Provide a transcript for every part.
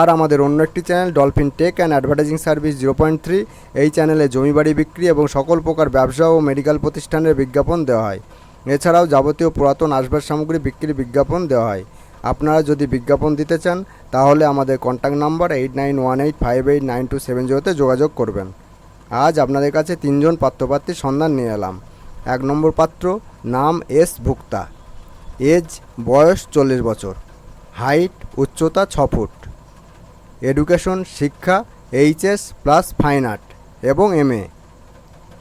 আর আমাদের অন্য একটি channel Dolphin tech and advertising service zero point three এই চ্যানেলে জমি বাড়ি বিক্রি এবং সকল প্রকার ব্যবসা ও মেডিকেল প্রতিষ্ঠানের বিজ্ঞাপন দেওয়া হয়। এছাড়াও যাবতীয় পুরাতন আসবাস সামগ্রী বিক্রির বিজ্ঞাপন দেওয়া হয়। আপনারা যদি বিজ্ঞাপন দিতে চান, তাহলে আমাদের contact number eight nine one eight five eight nine two seven জিরোতে যোগাযোগ করবেন। আজ আপনাদের কাছে তিনজন পাত্রপাত্রীর সন্ধান নিয়ে এলাম। এক নম্বর পাত্র, নাম এস ভুক্তা। এজ, বয়স চল্লিশ বছর। হাইট, উচ্চতা ছ ফুট। এডুকেশন, শিক্ষা, এইচএস প্লাস ফাইন আর্ট এবং এমএ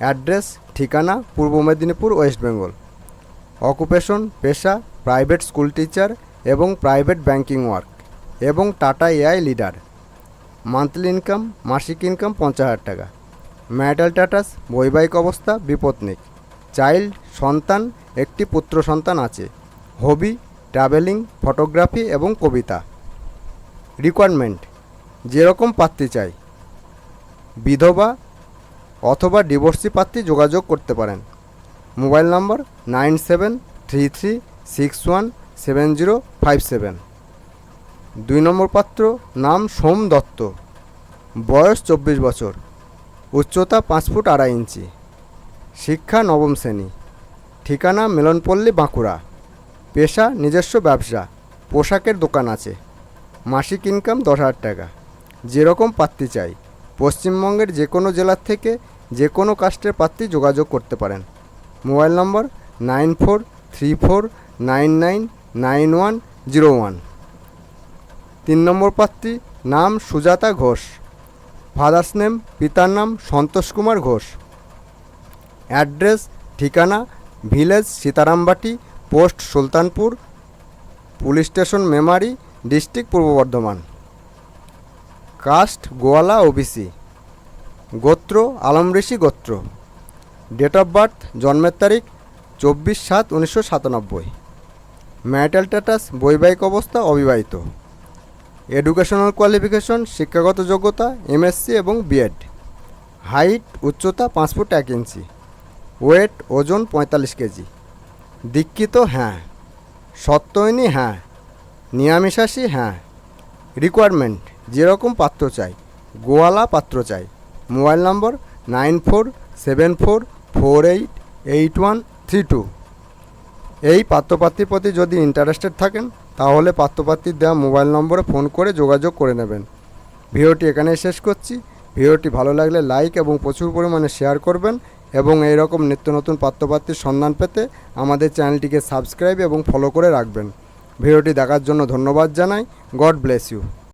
অ্যাড্রেস, ঠিকানা, পূর্ব মেদিনীপুর, ওয়েস্ট বেঙ্গল। অকুপেশন, পেশা, প্রাইভেট স্কুল টিচার এবং প্রাইভেট ব্যাংকিং ওয়ার্ক এবং Tata AI leader. Monthly income, মাসিক ইনকাম পঞ্চাশ হাজার টাকা। ম্যারিটাল স্ট্যাটাস, বৈবাহিক অবস্থা বিপত্নিক চাইল্ড, সন্তান, একটি পুত্র সন্তান আছে। হবি, ট্রাভেলিং, ফটোগ্রাফি এবং কবিতা। রিকোয়ারমেন্ট যেরকম পাত্রী চাই। বিধবা অথবা ডিভোর্সি পাত্রী যোগাযোগ করতে পারেন। Mobile number nine seven three three six one seven zero five seven. দুই নম্বর পাত্র নাম সোম দত্ত। বয়স চব্বিশ বছর। উচ্চতা পাঁচ ফুট আড়াই ইঞ্চি। শিক্ষা নবম শ্রেণি। ঠিকানা মিলনপল্লী বাঁকুড়া। পেশা নিজস্ব ব্যবসা। পোশাকের দোকান আছে। মাসিক ইনকাম দশ হাজার টাকা। যেরকম পাত্রী চাই। পশ্চিমবঙ্গের যে কোনো জেলার থেকে যে কোনো কাস্টের পাত্রী যোগাযোগ করতে পারেন। Mobile number nine four three four nine nine nine one zero one. তিন নম্বর পাত্রী নাম সুজাতা ঘোষ। ফাদার্স নেম, পিতার নাম সন্তোষ কুমার ঘোষ। অ্যাড্রেস, ঠিকানা, village, Sitarambati, post Sultanpur, police station, Memari, district Purba Bardhaman. Caste, গোয়ালা, ওবিসি। গোত্র আলমঋষি গোত্র। ডেট অফ বার্থ জন্মের তারিখ, চব্বিশ সাত উনিশশো সাতানব্বই। ম্যারিটাল স্ট্যাটাস বৈবাহিক অবস্থা, অবিবাহিত। এডুকেশনাল কোয়ালিফিকেশন শিক্ষাগত যোগ্যতা এমএসসি এবং বিএড হাইট উচ্চতা, পাঁচ ফুট এক ইঞ্চি। ওয়েট ওজন, পঁয়তাল্লিশ কেজি। দীক্ষিত হ্যাঁ। সত্যয়নী হ্যাঁ। নিরামিষাসী হ্যাঁ। রিকোয়ারমেন্ট যেরকম পাত্র চাই। গোয়ালা পাত্র চাই। Mobile number nine four seven four four eight eight one three two. এই পাত্রপাত্রীর প্রতি যদি ইন্টারেস্টেড থাকেন, তাহলে পাত্রপাত্রীর দেওয়া মোবাইল নম্বরে ফোন করে যোগাযোগ করে নেবেন। ভিডিওটি এখানেই শেষ করছি। ভিডিওটি ভালো লাগলে লাইক এবং প্রচুর পরিমাণে শেয়ার করবেন এবং এইরকম নিত্য নতুন পাত্রপাত্রীর সন্ধান পেতে আমাদের চ্যানেলটিকে সাবস্ক্রাইব এবং ফলো করে রাখবেন। ভিডিওটি দেখার জন্য ধন্যবাদ জানাই। God bless you